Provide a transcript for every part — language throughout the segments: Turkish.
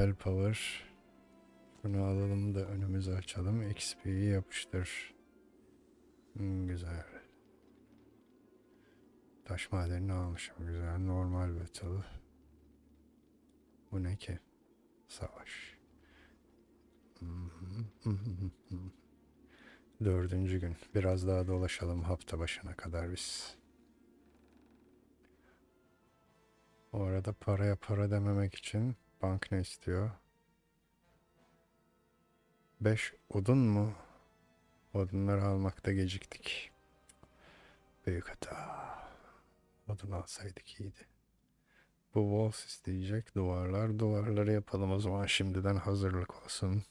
Spell Power. Bunu alalım da önümüzü açalım. XP'yi yapıştır. Hmm, güzel. Taş madenini almışım. Güzel. Normal battle. Bu ne ki? Savaş. Dördüncü gün. Biraz daha dolaşalım hafta başına kadar biz. O arada paraya para dememek için bank ne istiyor? 5 odun mu? Odunları almakta geciktik. Büyük hata. Odun alsaydık iyiydi. Bu walls isteyecek. Duvarlar. Duvarları yapalım o zaman şimdiden hazırlık olsun.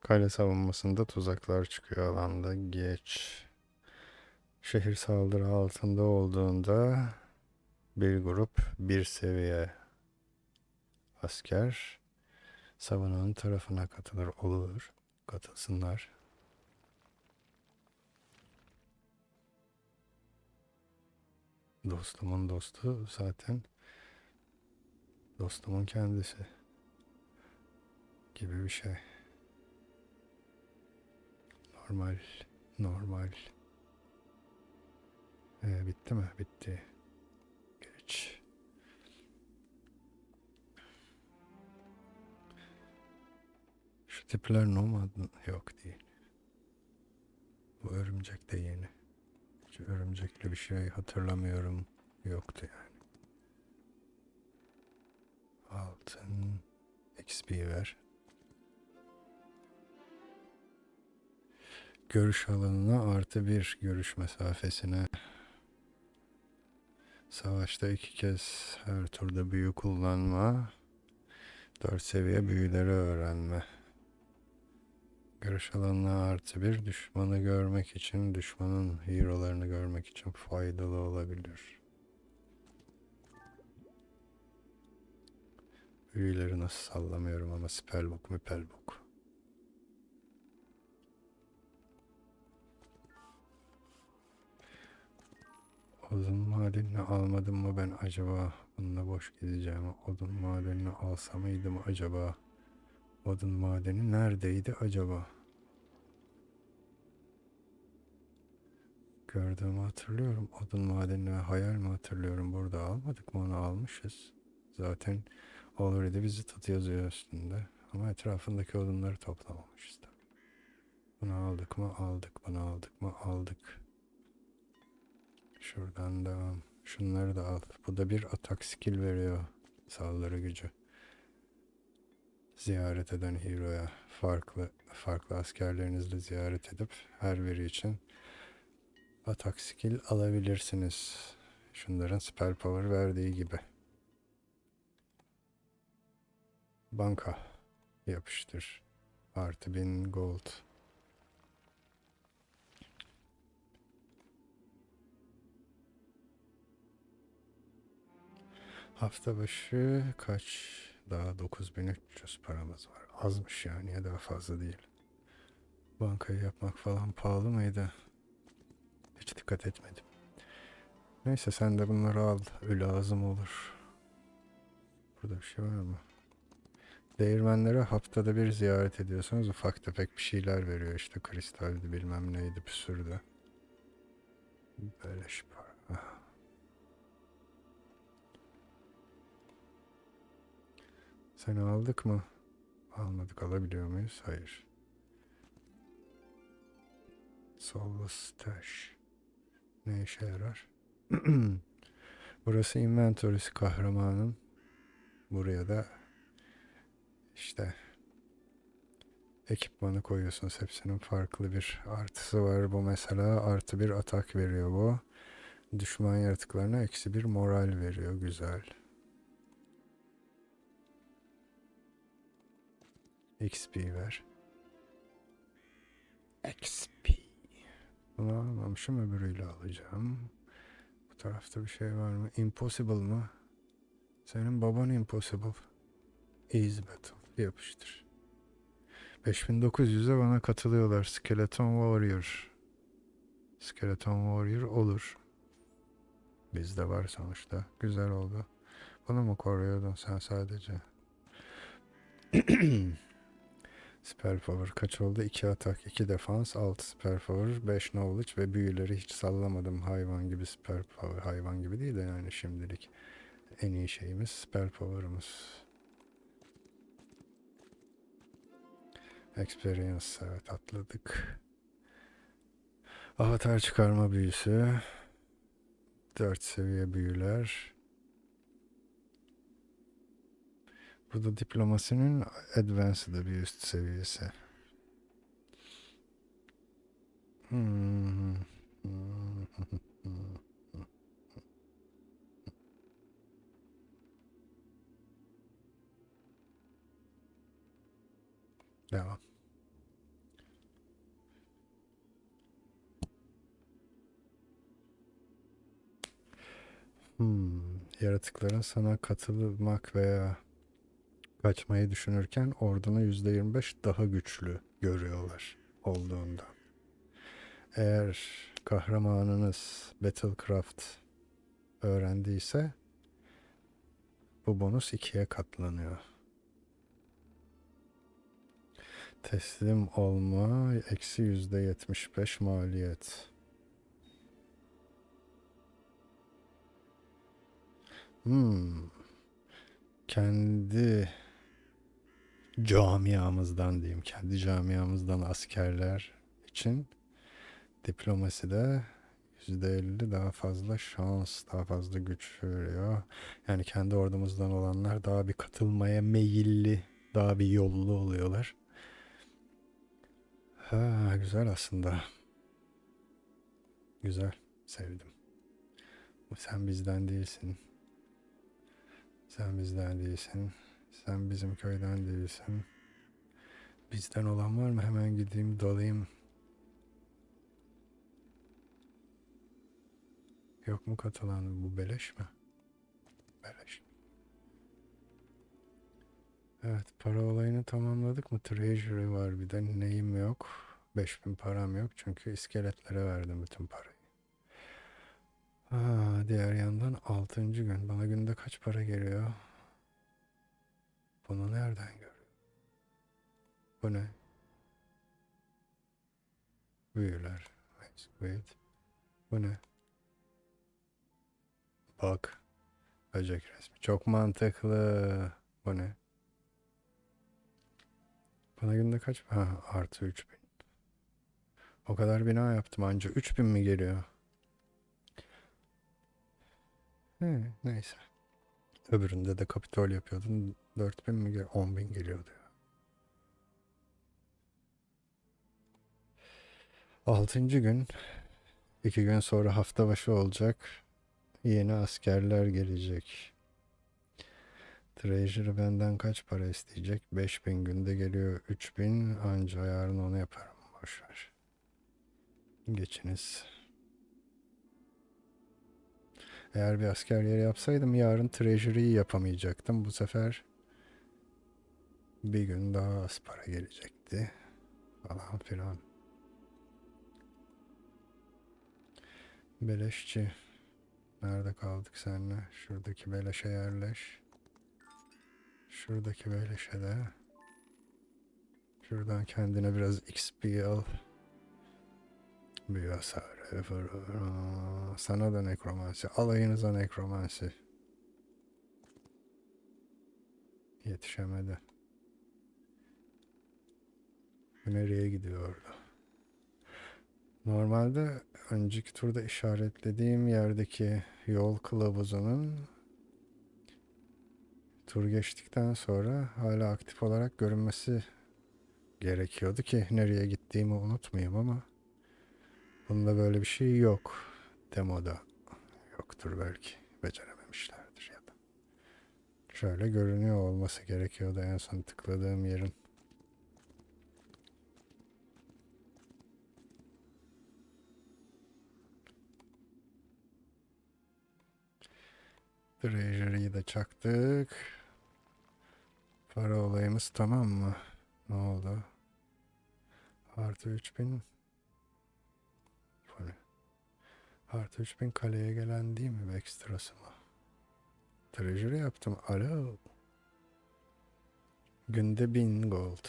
Kale savunmasında tuzaklar çıkıyor alanda. Geç. Şehir saldırı altında olduğunda bir grup bir seviye asker savunanın tarafına katılır olur. Katılsınlar. Dostumun dostu zaten dostumun kendisi gibi bir şey. Normal, normal. Bitti mi? Bitti. Geç. Şu tipler nomad? Yok değil. Bu örümcek de yeni. Hiç örümcekli bir şey hatırlamıyorum. Yoktu yani. Altın XP ver. Görüş alanına artı bir görüş mesafesine. Savaşta iki kez her turda büyü kullanma. Dört seviye büyüleri öğrenme. Görüş alanına artı bir düşmanı görmek için, düşmanın hero'larını görmek için faydalı olabilir. Büyüleri nasıl sallamıyorum ama spellbook mu Odun madenini almadım mı ben acaba? Bununla boş gideceğim. Odun madenini alsa mıydım acaba? Odun madeni neredeydi acaba? Gördüğümü hatırlıyorum. Odun madenini ve hayal mi hatırlıyorum? Burada almadık mı onu almışız. Zaten already visit yazıyor üstünde. Ama etrafındaki odunları toplamamışız tabii. Bunu aldık mı? Aldık. Bunu aldık mı? Aldık. Şuradan devam. Şunları da al. Bu da bir atak skill veriyor. Saldırı gücü. Ziyaret eden hero'ya farklı farklı askerlerinizle ziyaret edip her biri için atak skill alabilirsiniz. Şunların spell power verdiği gibi. Banka yapıştır. Artı 1000 gold. Hafta başı kaç? Daha 9300 paramız var. Azmış yani ya daha fazla değil. Bankayı yapmak falan pahalı mıydı? Hiç dikkat etmedim. Neyse sen de bunları al. Lazım olur. Burada bir şey var mı? Değirmenlere haftada bir ziyaret ediyorsanız ufak tefek bir şeyler veriyor işte kristaldi bilmem neydi püsürdü. Beleş para. Seni aldık mı? Almadık. Alabiliyor muyuz? Hayır. Soulless Tash. Ne işe yarar? Burası inventory'si kahramanın. Buraya da işte ekipmanı koyuyorsunuz. Hepsinin farklı bir artısı var. Bu mesela artı bir atak veriyor bu. Düşman yaratıklarına eksi bir moral veriyor. Güzel. XP ver. XP. Bunu almamışım öbürüyle alacağım. Bu tarafta bir şey var mı? Impossible mı? Senin baban impossible. Easy battle. Yapıştır. 5900'e bana katılıyorlar. Skeleton Warrior. Skeleton Warrior olur. Bizde var sonuçta. Güzel oldu. Bunu mu koruyordun sen sadece? Spell power kaç oldu? 2 atak, 2 defans, 6 spell power, 5 knowledge ve büyüleri hiç sallamadım. Hayvan gibi spell power. Hayvan gibi değil de yani şimdilik en iyi şeyimiz spell power'ımız. Experience evet atladık. Avatar çıkarma büyüsü. 4 seviye büyüler. Bu da diplomasinin advanced'ı bir üst seviyesi. Devam. Hmm. Yaratıkların sana katılmak veya kaçmayı düşünürken ordunu %25 daha güçlü görüyorlar olduğunda. Eğer kahramanınız Battlecraft öğrendiyse bu bonus ikiye katlanıyor. Teslim olma eksi %75 maliyet. Hmm. Kendi camiamızdan diyeyim, kendi camiamızdan askerler için diplomaside %50 daha fazla şans, daha fazla güç veriyor. Yani kendi ordumuzdan olanlar daha bir katılmaya meyilli, daha bir yollu oluyorlar. Ha, güzel aslında. Güzel, sevdim. Sen bizden değilsin. Sen bizden değilsin. Sen bizim köyden değilsin. Bizden olan var mı? Hemen gideyim dalayım. Yok mu katılan? Bu beleş mi? Beleş. Evet para olayını tamamladık mı? Treasury var bir de neyim yok. 5000 param yok çünkü iskeletlere verdim bütün parayı. Aa, diğer yandan 6. gün. Bana günde kaç para geliyor? Bunu nereden görüyorum? Bu ne? Büyüler. Wait. Bu ne? Bak. Böcek resmi. Çok mantıklı. Bu ne? Bana günde kaç? Ha, artı 3000. O kadar bina yaptım anca 3000 mi geliyor? He, neyse. Öbüründe de kapitol yapıyordun. 4000 mi gel 10.000 geliyordu ya. Altıncı gün. iki gün sonra hafta başı olacak. Yeni askerler gelecek. Treasury benden kaç para isteyecek? 5000 günde geliyor 3000 anca yarın onu yaparım. Boşver. Geçiniz. Eğer bir asker yeri yapsaydım yarın Treasury'yi yapamayacaktım. Bu sefer bir gün daha az para gelecekti. Falan filan. Beleşçi. Nerede kaldık seninle? Şuradaki beleşe yerleş. Şuradaki beleşe de. Şuradan kendine biraz XP al. Büyü hasarı. Aa, Sana da nekromansi. Alayınıza nekromansi. Yetişemedi. Nereye gidiyordu? Normalde önceki turda işaretlediğim yerdeki yol kılavuzunun tur geçtikten sonra hala aktif olarak görünmesi gerekiyordu ki nereye gittiğimi unutmayayım ama bunda böyle bir şey yok. Demoda yoktur belki. Becerememişlerdir ya da. Şöyle görünüyor olması gerekiyordu en son tıkladığım yerin. Treasury'yi de çaktık. Para olayımız tamam mı? Ne oldu? Artı 3000. Bu ne? Artı 3000 kaleye gelen değil mi ekstrası mı? Treasury yaptım. Alo. Günde 1000 gold.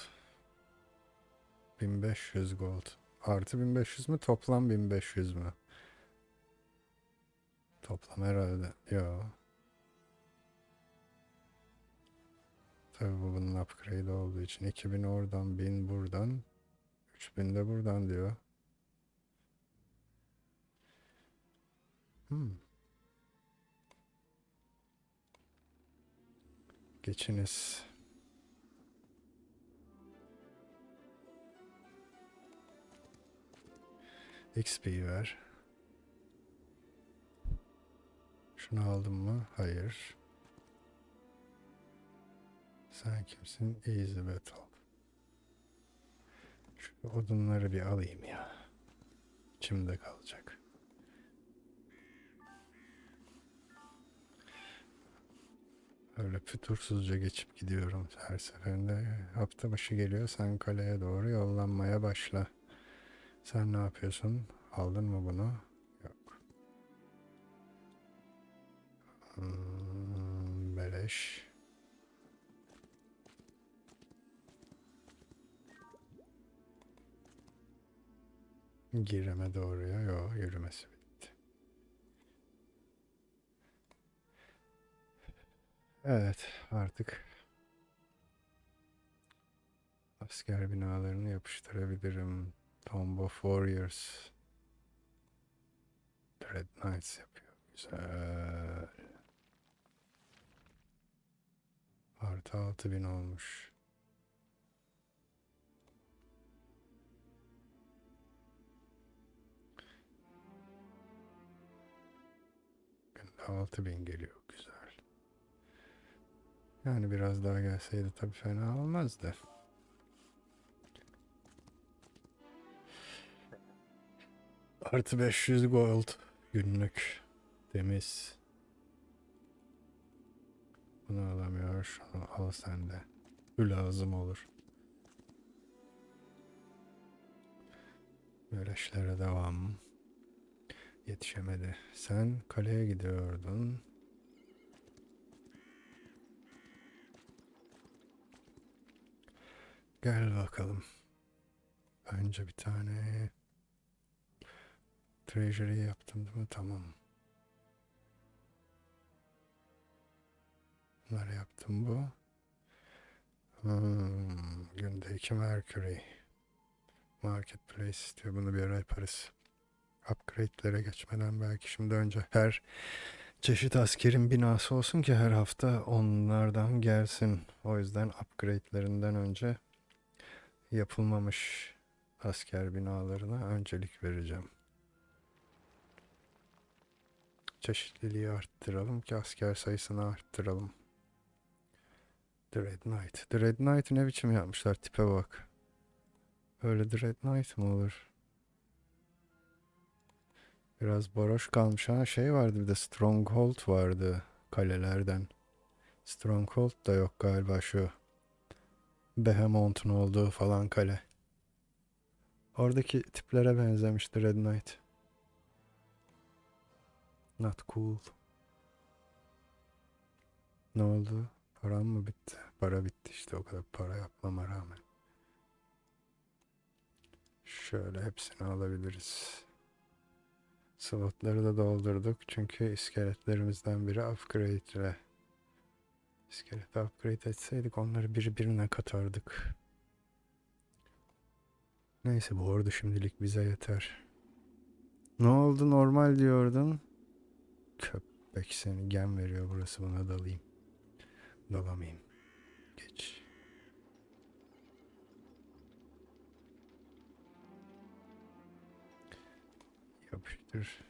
1500 gold. Artı 1500 mü? Toplam 1500 mü? Toplam herhalde. Yo. Tabii bu bunun upgrade olduğu için 2000 oradan 1000 buradan 3000 de buradan diyor. Hmm. Geçiniz. XP ver. Şunu aldım mı? Hayır. Sen kimsin? Easy Battle. Şu odunları bir alayım ya. İçimde kalacak. Öyle fütursuzca geçip gidiyorum her seferinde. Hafta başı geliyor sen kaleye doğru yollanmaya başla. Sen ne yapıyorsun? Aldın mı bunu? Yok. Hmm, beleş. Gireme doğruya. Yok yürümesi bitti. Evet artık asker binalarını yapıştırabilirim. Tomb of Warriors. Dread Knights yapıyor. Güzel. Artı 6000 olmuş. 6000 geliyor. Güzel. Yani biraz daha gelseydi tabii fena olmazdı. Artı 500 gold günlük temiz. Bunu alamıyor. Şunu al sen de. Bu lazım olur. Böyle işlere devam. Yetişemedi. Sen kaleye gidiyordun. Gel bakalım. Önce bir tane Treasury yaptım değil mi? Tamam. Bunları yaptım bu. Hmm, günde iki Mercury. Marketplace istiyor. Bunu bir ara yaparız. Upgrade'lere geçmeden belki şimdi önce her çeşit askerin binası olsun ki her hafta onlardan gelsin. O yüzden upgrade'lerinden önce yapılmamış asker binalarına öncelik vereceğim. Çeşitliliği arttıralım ki asker sayısını arttıralım. Dread Knight. Dread Knight'ı ne biçim yapmışlar tipe bak. Öyle Dread Knight mı olur? Biraz baroş kalmış ha şey vardı bir de Stronghold vardı kalelerden. Stronghold da yok galiba şu. Behemoth'un olduğu falan kale. Oradaki tiplere benzemişti Red Knight. Not cool. Ne oldu? Param mı bitti? Para bitti işte o kadar para yapmama rağmen. Şöyle hepsini alabiliriz. Slotları da doldurduk çünkü iskeletlerimizden biri upgrade ile. İskeleti upgrade etseydik onları birbirine katardık. Neyse bu ordu şimdilik bize yeter. Ne oldu normal diyordun? Köpek seni gem veriyor burası buna dalayım. Dalamayayım. Yapıştır.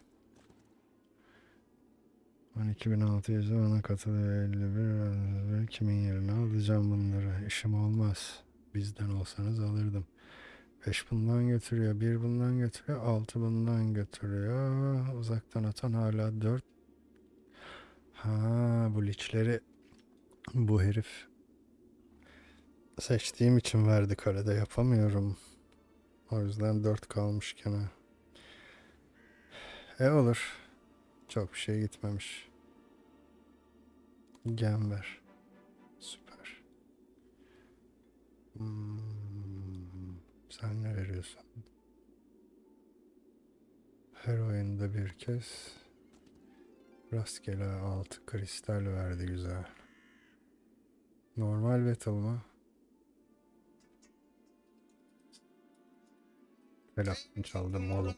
12.600 ona katılıyor 51 kimin yerine alacağım bunları? İşim olmaz. Bizden olsanız alırdım. 5 bundan götürüyor 1 bundan götürüyor 6 bundan götürüyor. Uzaktan atan hala 4 ha bu liçleri bu herif. Seçtiğim için verdi kalede yapamıyorum. O yüzden 4 kalmış gene E olur. Çok bir şey gitmemiş. Gember. Süper. Hmm, sen ne veriyorsun? Her oyunda bir kez rastgele altı kristal verdi güzel. Normal battle mı? Telefon çaldım oğlum.